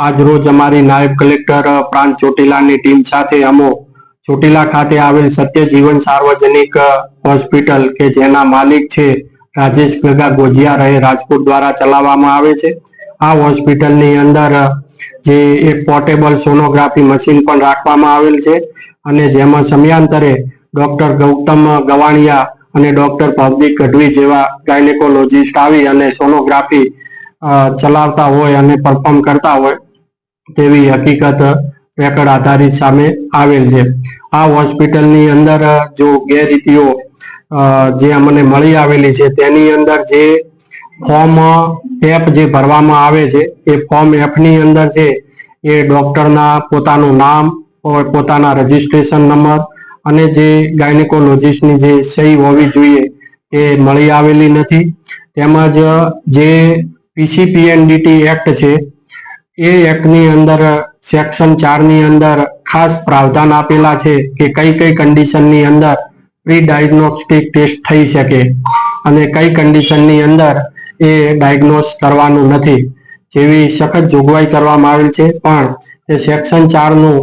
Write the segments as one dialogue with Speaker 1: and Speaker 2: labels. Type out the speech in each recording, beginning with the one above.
Speaker 1: આજરોજ અમારી નાયબ કલેક્ટર પ્રાંત ચોટીલાની ટીમ સાથે અમો ચોટીલા ખાતે આવેલ સત્યજીવન સાર્વજનિક હોસ્પિટલ કે જેના માલિક છે રાજેશ ગગા ગોજિયા રહે રાજકોટ દ્વારા ચલાવવામાં આવે છે. આ હોસ્પિટલની અંદર જે એક પોર્ટેબલ સોનોગ્રાફી મશીન પણ રાખવામાં આવેલ છે અને જેમાં સમયાંતરે ડોક્ટર ગૌતમ ગવાણિયા અને ડોક્ટર ભવદીપ ગઢવી જેવા ગાયનેકોલોજીસ્ટ આવી અને સોનોગ્રાફી ચલાવતા હોય અને પરફોર્મ કરતા હોય. તેવી હકીકત રેકર્ડ આધારિત સામે આવેલ છે. આ હોસ્પિટલની અંદર જો ગેરરીતિઓ જે અમને મળી આવેલી છે, તેની અંદર જે ફોર્મ એપ જે ભરવામાં આવે છે, એ ફોર્મ એપની અંદર છે, એ ડોક્ટરના પોતાનું નામ પોતાના રજીસ્ટ્રેશન નંબર અને જે ગાયનેકોલોજીસ્ટની જે સહી હોવી જોઈએ, તે મળી આવેલી નથી. તેમજ જે પીસીપીએનડીટી એક્ટ છે એ એક્ટની અંદર સેક્શન ચારની અંદર ખાસ પ્રાવધાન આપેલા છે કે કઈ કઈ કન્ડિશનની અંદર પ્રી ડાયગ્નોસ્ટિક ટેસ્ટ થઈ શકે અને કઈ કન્ડિશનની અંદર એ ડાયગ્નોસ કરવાનું નથી. જેવી સખત જોગવાઈ કરવામાં આવેલ છે, પણ તે સેક્શન ચારનું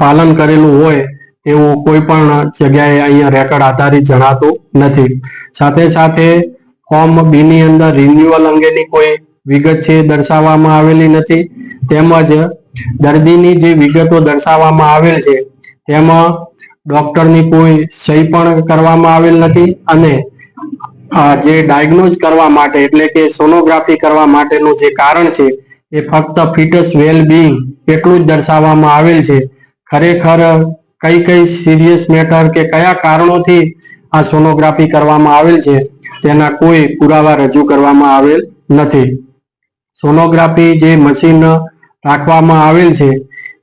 Speaker 1: પાલન કરેલું હોય તેવું કોઈ પણ જગ્યાએ અહીંયા રેકર્ડ આધારિત જણાતું નથી. સાથે સાથે ફોર્મ બી ની અંદર રિન્યુઅલ અંગેની કોઈ વિગત છે દર્શાવવામાં આવેલી નથી. તેમજ દર્દીની જે વિગતો દર્શાવવામાં આવેલ છે, તેમાં ડોક્ટરની કોઈ સહી પણ કરવામાં આવેલ નથી અને જે ડાયગ્નોઝ કરવા માટે, એટલે કે સોનોગ્રાફી કરવા માટેનું જે કારણ છે, એ ફક્ત ફિટસ વેલ બિંગ એટલું જ દર્શાવવામાં આવેલ છે. ખરેખર કઈ કઈ સિરિયસ મેટર કે કયા કારણોથી આ સોનોગ્રાફી કરવામાં આવેલ છે, તેના કોઈ પુરાવા રજૂ કરવામાં આવેલ નથી. સોનોગ્રાફી જે મશીન રાખવામાં આવેલ છે,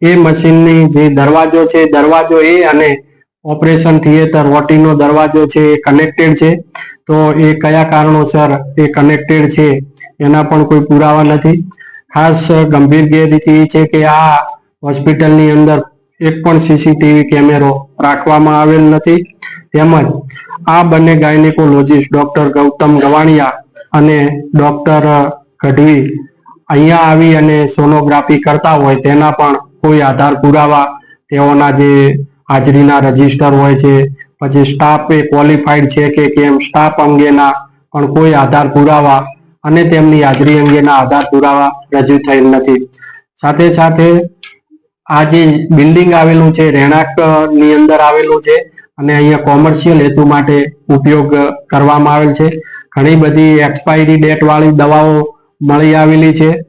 Speaker 1: એ મશીનની જે દરવાજો છે, દરવાજો એ અને ઓપરેશન થિયેટર ઓટીનો દરવાજો છે, એ કનેક્ટેડ છે. તો એ કયા કારણોસર એ કનેક્ટેડ છે, એના પણ કોઈ પુરાવા નથી. ખાસ ગંભીર ગેરરીતિ છે કે આ હોસ્પિટલની અંદર એક પણ સીસીટીવી કેમેરો રાખવામાં આવેલ નથી. તેમજ આ બંને ગાયનેકોલોજીસ્ટ ડોક્ટર ગૌતમ ગવાણિયા અને ડોક્ટર ગઢવી અહીંયા આવી અને સોનોગ્રાફી કરતા હોય તેના પણ કોઈ આધાર પુરાવા, તેઓના જે હાજરીના રજિસ્ટર હોય છે, પછી સ્ટાફ એ ક્વોલિફાઈડ છે કે કેમ સ્ટાફ અંગેના પણ કોઈ આધાર પુરાવા અને તેમની હાજરી અંગેના આધાર પુરાવા રજૂ થયેલ નથી. સાથે સાથે આ જે બિલ્ડિંગ આવેલું છે રહેણાંકની અંદર આવેલું છે અને અહીંયા કોમર્શિયલ હેતુ માટે ઉપયોગ કરવામાં આવેલ છે. ઘણી બધી એક્સપાયરી ડેટ વાળી દવાઓ મળી આવેલી છે.